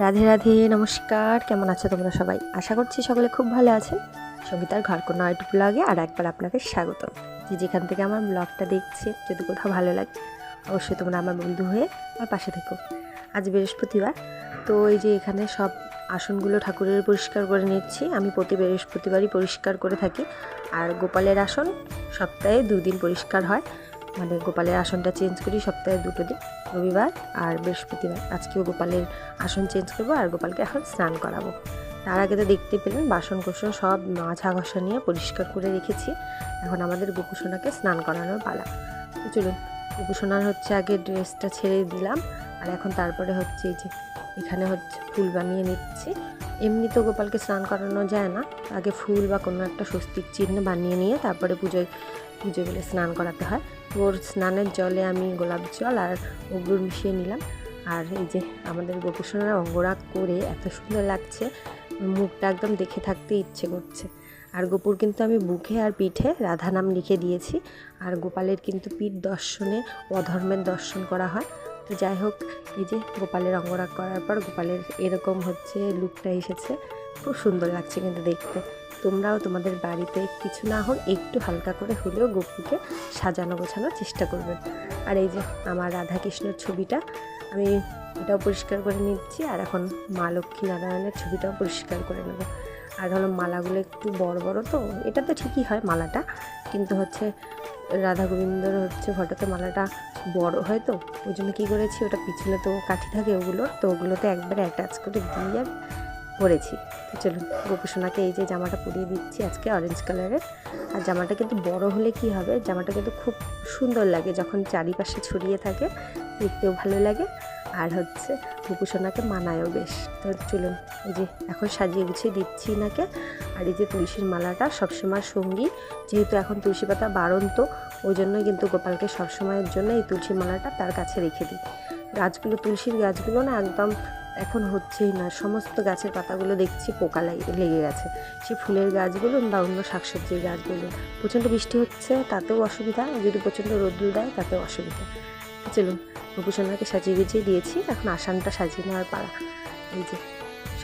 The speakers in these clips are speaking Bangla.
রাধে রাধে, নমস্কার। কেমন আছো তোমরা সবাই? আশা করছি সকলে খুব ভালো আছেন। সঙ্গীতার ঘর কোনো আইটু ব্লগে আর একবার আপনাকে স্বাগত যে যেখান থেকে আমার ব্লগটা দেখছে, যদি কোথাও ভালো লাগে, অবশ্যই তোমরা আমার বন্ধু হয়ে আমার পাশে থেকো। আজ বৃহস্পতিবার, তো এই যে এখানে সব আসনগুলো ঠাকুরের পরিষ্কার করে নিচ্ছি। আমি প্রতি বৃহস্পতিবারই পরিষ্কার করে থাকি। আর গোপালের আসন সপ্তাহে দুদিন পরিষ্কার হয়। মানে গোপালের আসনটা চেঞ্জ করি সপ্তাহে দুটো দিন, রবিবার আর বৃহস্পতিবার। আজকেও গোপালের আসন চেঞ্জ করব আর গোপালকে এখন স্নান করাবো। তার আগে তো দেখতে পেলেন বাসন কোসন সব মাছা ঘষা নিয়ে পরিষ্কার করে রেখেছি। এখন আমাদের গোপুসোনাকে স্নান করানোর পালা। তো চলুন, গোপুসোনার হচ্ছে আগে ড্রেসটা ছেড়ে দিলাম আর এখন তারপরে হচ্ছে এই যে এখানে হচ্ছে ফুল বানিয়ে নিচ্ছি। এমনি তো গোপালকে স্নান করানো যায় না। আগে ফুল বা কোনো একটা স্বস্তিক চিহ্ন বানিয়ে নিয়ে তারপরে পুজোয় পুজো বলে স্নান করাতে হয়। ওর স্নানের জলে আমি গোলাপ জল আর অগ্রুর মিশিয়ে নিলাম। আর এই যে আমাদের গোপুসোনার অঙ্গরাগ করে এত সুন্দর লাগছে, মুখটা একদম দেখে থাকতে ইচ্ছে করছে। আর গোপুর কিন্তু আমি বুকে আর পিঠে রাধা নাম লিখে দিয়েছি। আর গোপালের কিন্তু পিঠ দর্শনে, অধর্মের দর্শন করা হয়। তো যাই হোক, এই যে গোপালের অঙ্গরাগ করার পর গোপালের এরকম হচ্ছে, লুকটা এসেছে। খুব সুন্দর লাগছে কিন্তু দেখতে। তোমরাও তোমাদের বাড়িতে কিছু না হোক, একটু হালকা করে হলেও গোপুকে সাজানো গোছানোর চেষ্টা করবেন আর এই যে আমার রাধাকৃষ্ণের ছবিটা, আমি এটাও পরিষ্কার করে নিচ্ছি, আর এখন মা লক্ষ্মী নারায়ণের ছবিটাও পরিষ্কার করে নেব। আর হলো মালাগুলো একটু বড় বড় তো, এটা তো ঠিকই হয় মালাটা, কিন্তু হচ্ছে রাধা গোবিন্দর হচ্ছে ফটোতে মালাটা বড় হয় তো, ওই জন্য কী করেছি, ওটা পিছনে তো কাঠি থাকে ওগুলো, তো ওগুলোতে একবারে অ্যাটাচ করে দিয়ে পরেছি। তো চলুন, গোপুসোনাকে এই যে জামাটা পরিয়ে দিচ্ছি আজকে অরেঞ্জ কালারের আর জামাটা কিন্তু বড় হলে কি হবে? জামাটা কিন্তু খুব সুন্দর লাগে যখন চারিপাশে ছড়িয়ে থাকে, দেখতেও ভালো লাগে। আর হচ্ছে গোপুসোনাকে মানায়ও বেশ। তো চলুন, এই যে এখন সাজিয়ে গুছিয়ে দিচ্ছি নাকে আর এই যে তুলসীর মালাটা সবসময় সঙ্গী, যেহেতু এখন তুলসী পাতা বারণ তো ওই জন্যই কিন্তু গোপালকে সবসময়ের জন্য এই তুলসী মালাটা তার কাছে রেখে দিই। গাছগুলো, তুলসীর গাছগুলো না একদম এখন হচ্ছেই না। সমস্ত গাছের পাতাগুলো দেখছি পোকা লাগে- গেছে। সে ফুলের গাছগুলো বা অন্য শাকসবজির গাছগুলো। প্রচণ্ড বৃষ্টি হচ্ছে, তাতেও অসুবিধা। যদি প্রচণ্ড রোদ্দুর দেয়, তাতেও অসুবিধা। চলুন রূপসোনাকে সাজিয়ে গুছিয়ে দিয়েছি। এখন আসানটা সাজিয়ে নেওয়ার পারা এই যে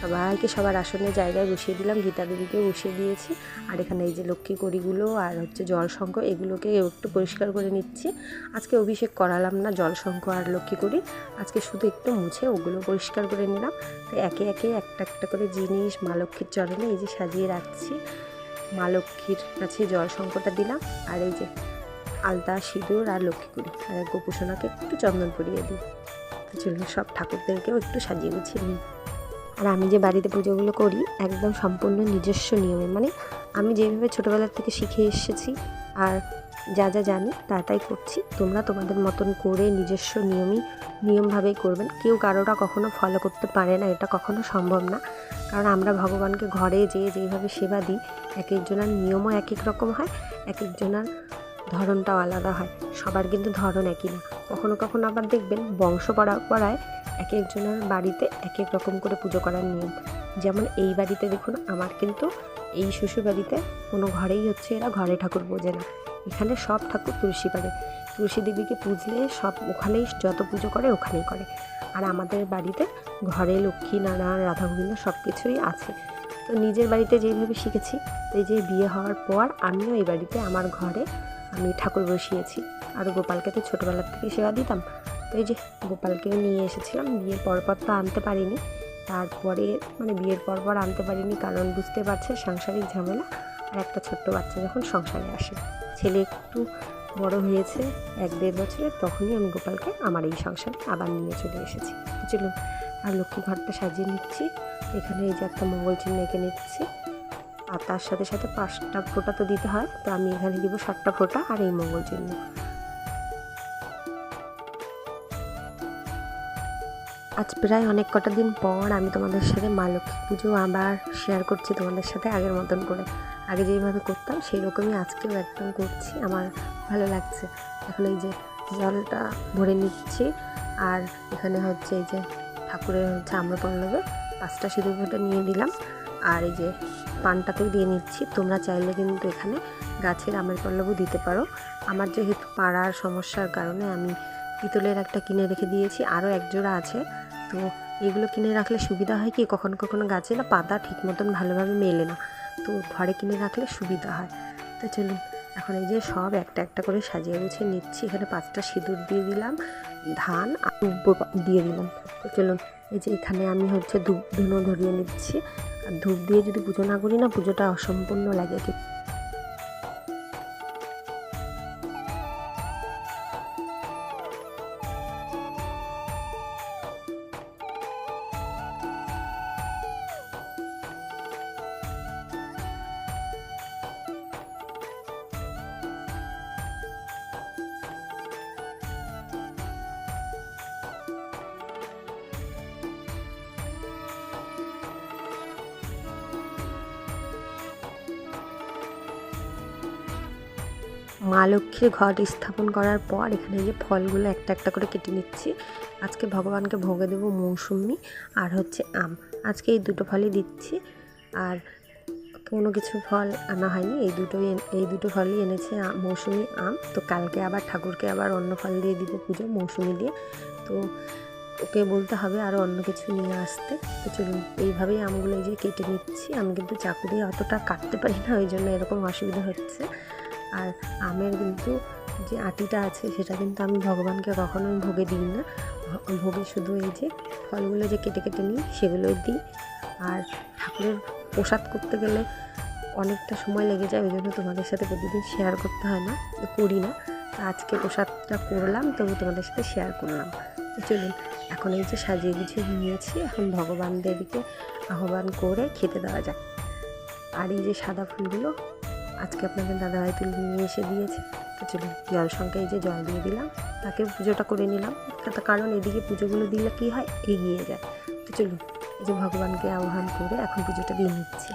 সবাইকে সবার আসনের জায়গায় বসিয়ে দিলাম, গীতা দেবীকেও বসিয়ে দিয়েছি। আর এখানে এই যে লক্ষ্মী কড়িগুলো আর হচ্ছে জলশঙ্খ, এগুলোকে একটু পরিষ্কার করে নিচ্ছি। আজকে অভিষেক করালাম না জলশঙ্খ আর লক্ষ্মী কড়ি। আজকে শুধু একটু মুছে ওগুলো পরিষ্কার করে নিলাম। তো একে একে একটা একটা করে জিনিস, মা লক্ষ্মীর চরণে এই যে সাজিয়ে রাখছি। মা লক্ষ্মীর কাছে জলশঙ্কটা দিলাম। আর এই যে আলতা, সিঁদুর আর লক্ষ্মী করি আর গোপুসোনাকে একটু চন্দন পরিয়ে দিই। চলুন, সব ঠাকুরদেরকেও একটু সাজিয়ে গুছিয়ে নিই। আর আমি যে বাড়িতে পুজোগুলো করি, একদম সম্পূর্ণ নিজস্ব নিয়মে। মানে আমি যেভাবে ছোটোবেলার থেকে শিখে এসেছি আর যা যা জানি তা তাই করছি। তোমরা তোমাদের মতন করে নিজস্ব নিয়মই, নিয়মভাবেই করবেন। কেউ কারোটা কখনো ফলো করতে পারে না, এটা কখনো সম্ভব না। কারণ আমরা ভগবানকে ঘরে যেয়ে যেইভাবে সেবা দিই, এক একজনের নিয়মও এক এক রকম হয়, এক একজনের ধরনটাও আলাদা হয়। সবার কিন্তু ধরন একই না। কখনো কখনো আবার দেখবেন বংশ পরম্পরায় এক একজনের বাড়িতে এক এক রকম করে পুজো করার নিয়ম। যেমন এই বাড়িতে দেখুন, আমার কিন্তু এই শ্বশুর বাড়িতে কোনো ঘরেই হচ্ছে এরা ঘরে ঠাকুর বোঝে না। এখানে সব ঠাকুর তুলসী পারে তুলসী দেবীকে পুজলে সব ওখানেই যত পুজো করে ওখানেই করে। আর আমাদের বাড়িতে ঘরে লক্ষ্মী, নারায়ণ, রাধা গোবিন্দ সব কিছুই আছে। তো নিজের বাড়িতে যেইভাবে শিখেছি তো এই যে বিয়ে হওয়ার পর আমিও এই বাড়িতে আমার ঘরে আমি ঠাকুর বসিয়েছি। আর গোপালকে তো ছোটোবেলার থেকে সেবা দিতাম। তো এই যে গোপালকেও নিয়ে এসেছিলাম, বিয়ের পরপর তো আনতে পারিনি। তারপরে মানে বিয়ের পরপর আনতে পারিনি কারণ বুঝতে পারছে সাংসারিক ঝামেলা আর একটা ছোট্ট বাচ্চা যখন সংসারে আসে। ছেলে একটু বড় হয়েছে, এক দেড় বছরের তখনই আমি গোপালকে আমার এই সংসারে আবার নিয়ে চলে এসেছি। চলুন, আর লক্ষ্মী ঘরটা সাজিয়ে নিচ্ছি। এখানে এই যে একটা মঙ্গল চিহ্ন এঁকে নিচ্ছি। আর তার সাথে সাথে পাঁচটা ফোঁটা তো দিতে হয়, তো আমি এখানে দিব সাতটা ফোঁটা আর এই মঙ্গল চিহ্ন। আজ প্রায় অনেক কটা দিন পর আমি তোমাদের সাথে মা লক্ষ্মী পুজো আবার শেয়ার করছি তোমাদের সাথে আগের মতন করে। আগে যেইভাবে করতাম সেই রকমই আজকেও একদম করছি। আমার ভালো লাগছে। এখন এই যে জলটা ভরে নিচ্ছি আর এখানে হচ্ছে এই যে ঠাকুরের হচ্ছে আম্রপল্লবে পাঁচটা সিঁদুর ফোঁটা নিয়ে দিলাম আর এই যে পানটাতেও দিয়ে নিচ্ছি। তোমরা চাইলে কিন্তু এখানে গাছের আমের পল্লবও দিতে পারো। আমার যেহেতু পাড়ার সমস্যার কারণে আমি পিতলের একটা কিনে রেখে দিয়েছি। আরও এক জোড়া আছে। তো এগুলো কিনে রাখলে সুবিধা হয় কি? কখনো কখনো গাছে না পাতা ঠিক মতন ভালোভাবে মেলে না। তো ঘরে কিনে রাখলে সুবিধা হয়। তো চলুন, এখন এই যে সব একটা একটা করে সাজিয়ে গুছিয়ে নিচ্ছি। এখানে পাঁচটা সিঁদুর দিয়ে দিলাম, ধান আর দিয়ে দিলাম। তো চলুন, এই যে এখানে আমি হচ্ছে ধূপ ধুনো ধরিয়ে নিচ্ছি। আর ধূপ দিয়ে যদি পুজো না করি না, পুজোটা অসম্পূর্ণ লাগে। মা লক্ষ্মীর ঘট স্থাপন করার পর এখানে যে ফলগুলো একটা একটা করে কেটে নিচ্ছি। আজকে ভগবানকে ভোগে দেবো মৌসুমি আর হচ্ছে আম। আজকে এই দুটো ফলই দিচ্ছি আর কোনো কিছু ফল আনা হয়নি। এই দুটোই এই দুটো ফলই এনেছে মৌসুমি আম। তো কালকে আবার ঠাকুরকে আবার অন্য ফল দিয়ে দিব পুজো মৌসুমি দিয়ে। তো ওকে বলতে হবে আরও অন্য কিছু নিয়ে আসতে। তো চলুন, এইভাবেই আমগুলো যে কেটে নিচ্ছি। আমি কিন্তু চাকু দিয়ে অতটা কাটতে পারি না, ওই জন্য এরকম অসুবিধা হচ্ছে। আর আমের কিন্তু যে আটিটা আছে, সেটা কিন্তু আমি ভগবানকে কখনোই ভোগে দিই না। ভোগে শুধু এই যে ফলগুলো যে কেটে কেটে নিই, সেগুলোই দিই। আর ঠাকুরের প্রসাদ করতে গেলে অনেকটা সময় লেগে যায়, ওই জন্য তোমাদের সাথে প্রতিদিন শেয়ার করতে হয় না করি না। আজকে প্রসাদটা করলাম, তবু তোমাদের সাথে শেয়ার করলাম। চলুন, এখন এই যে সাজিয়ে গুছিয়ে নিয়েছি, এখন ভগবানদেরকে আহ্বান করে খেতে দেওয়া যায় আর এই যে সাদা ফুলগুলো আজকে আপনাদের দাদাভাই তুলে নিয়ে এসে দিয়েছে। তো চলুন, জল সঙ্গে এই যে জল দিয়ে দিলাম, তাকে পুজোটা করে নিলাম। কারণ এদিকে পুজোগুলো দিলে কী হয়? এগিয়ে যায়। তো চলুন, এই যে ভগবানকে আহ্বান করে এখন পুজোটা দিয়ে নিচ্ছি।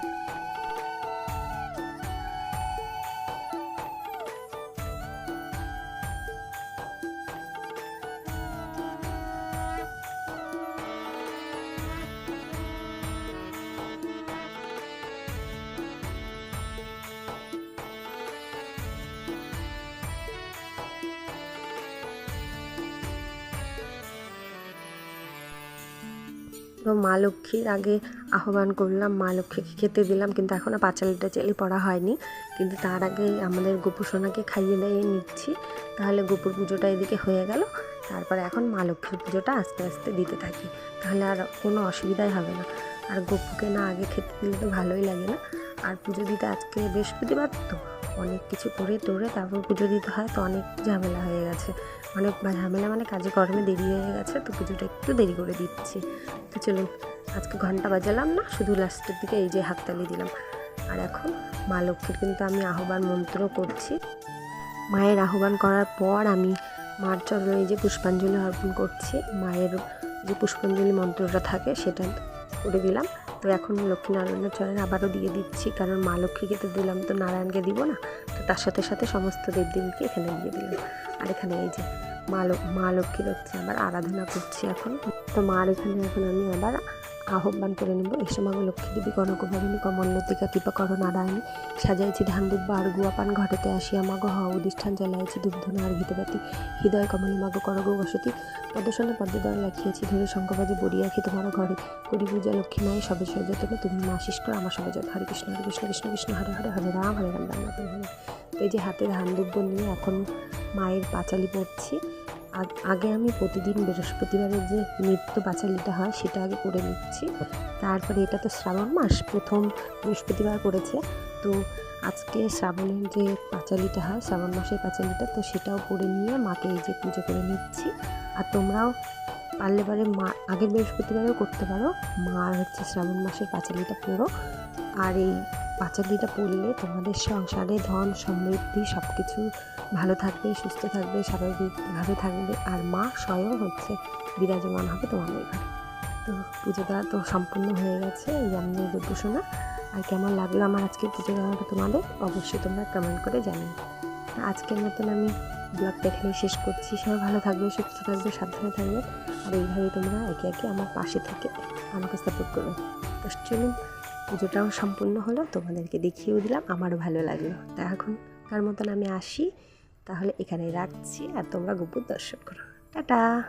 মা লক্ষ্মীর আগে আহ্বান করলাম, মা লক্ষ্মীকে খেতে দিলাম, কিন্তু এখনও পাঁচালি টাচালি পড়া হয়নি। কিন্তু তার আগে আমাদের গোপুর সোনাকে খাইয়ে দাইয়ে নিচ্ছি। তাহলে গোপুর পুজোটা এদিকে হয়ে গেল। তারপরে এখন মা লক্ষ্মীর পুজোটা আস্তে আস্তে দিতে থাকি। তাহলে আর কোনো অসুবিধাই হবে না। আর গপুকে না আগে খেতে দিলে তো ভালোই লাগে না। আর পুজো দিতে আজকে বৃহস্পতিবার তো। অনেক কিছু করে টোরে তারপর পুজো দিতে হয়, তো অনেক ঝামেলা হয়ে গেছে। অনেক ঝামেলা মানে কাজে কর্মে দেরি হয়ে গেছে, তো পুজোটা একটু দেরি করে দিচ্ছি। তো চলুন, আজকে ঘণ্টা বাজালাম না, শুধু লাস্টের দিকে এই যে হাততালি দিলাম। আর এখন মা লক্ষ্মীর কিন্তু আমি আহ্বান মন্ত্র করছি। মায়ের আহ্বান করার পর আমি মার চরণে যে পুষ্পাঞ্জলি অর্পণ করছি, মায়ের যে পুষ্পাঞ্জলি মন্ত্রটা থাকে সেটা করে দিলাম। তো এখন লক্ষ্মী নারায়ণের চরণে আবারও দিয়ে দিচ্ছি, কারণ মা লক্ষ্মীকে তো দিলাম তো নারায়ণকে দিব না, তো তার সাথে সাথে সমস্ত দেবদেবীকে এখানে দিয়ে দিলাম। আর এখানে এই যে মা মা লক্ষ্মীর হচ্ছে, আবার আরাধনা করছি এখন। তো মার এখানে এখন আমি আবার আহ্বান করে নেব। এসে মাগো লক্ষ্মী দেবী কনকভাবিনী কমলতিকা কৃপা কর নারায়ণী সাজাইছি ধান দুব্বা আর গুয়াপান ঘটেতে আসি মাগো হ অধিষ্ঠান জ্বালাইছি দুগ্ধনা আর ঘিতবাতি হৃদয় কমলী মাগো করগো বসতি। পদ্মসনে পদ্মদয় লাখিয়েছি ধরে শঙ্কবাজে বড়িয়াখি তোমার ঘরে। করি পূজা লক্ষ্মী মায়ের সবে সযতনে তুমি মা শিষ্ট আমার সবে যত। হরে কৃষ্ণ হরে কৃষ্ণ কৃষ্ণ কৃষ্ণ, হরে হরে হরে রাম হরে রাম রাম রাম এই যে হাতে ধান দুব্ব নিয়ে এখন মায়ের পাঁচালি পড়ছি। আগে আমি প্রতিদিন বৃহস্পতিবারের যে নৃত্য পাঁচালিটা হয় সেটা আগে করে নিচ্ছি। তারপরে এটা তো শ্রাবণ মাস, প্রথম বৃহস্পতিবার করেছে। তো আজকে শ্রাবণের যে পাঁচালিটা হয়, শ্রাবণ মাসের পাঁচালিটা, তো সেটাও করে নিয়ে মাকে এই যে পুজো করে নিচ্ছি। আর তোমরাও পারলে পারে মা, আগের বৃহস্পতিবারেও করতে পারো। মার হচ্ছে শ্রাবণ মাসের পাঁচালিটা পুরো। আর এই পাঁচালিটা পড়লে তোমাদের সংসারে ধন, সমৃদ্ধি সব কিছু ভালো থাকবে, সুস্থ থাকবে স্বাভাবিকভাবে থাকবে। আর মা স্বয়ং হচ্ছে বিরাজমান হবে তোমাদের ঘরে। তো পুজো দেওয়া তো সম্পূর্ণ হয়ে গেছে, এই আমি গোপুসোনা আর কেমন লাগল আমার আজকে পুজো দেওয়াটা তোমাদের? অবশ্যই তোমরা কমেন্ট করে জানিও। আজকের মতন আমি ব্লগটা এখানে শেষ করছি। সবাই ভালো থাকবে, সুস্থ থাকবে, সাবধানে থাকবে। আর এইভাবে তোমরা একে একে আমার পাশে থেকে আমাকে সাপোর্ট করবে। তো চলুন পুজোটাও সম্পূর্ণ হলো, তোমাদেরকে দেখিয়েও দিলাম, আমারও ভালো লাগল। তা এখন তার মতন আমি আসি, তাহলে এখানে রাখছি, আর তোমরা গোপুর দর্শন করো। টাটা!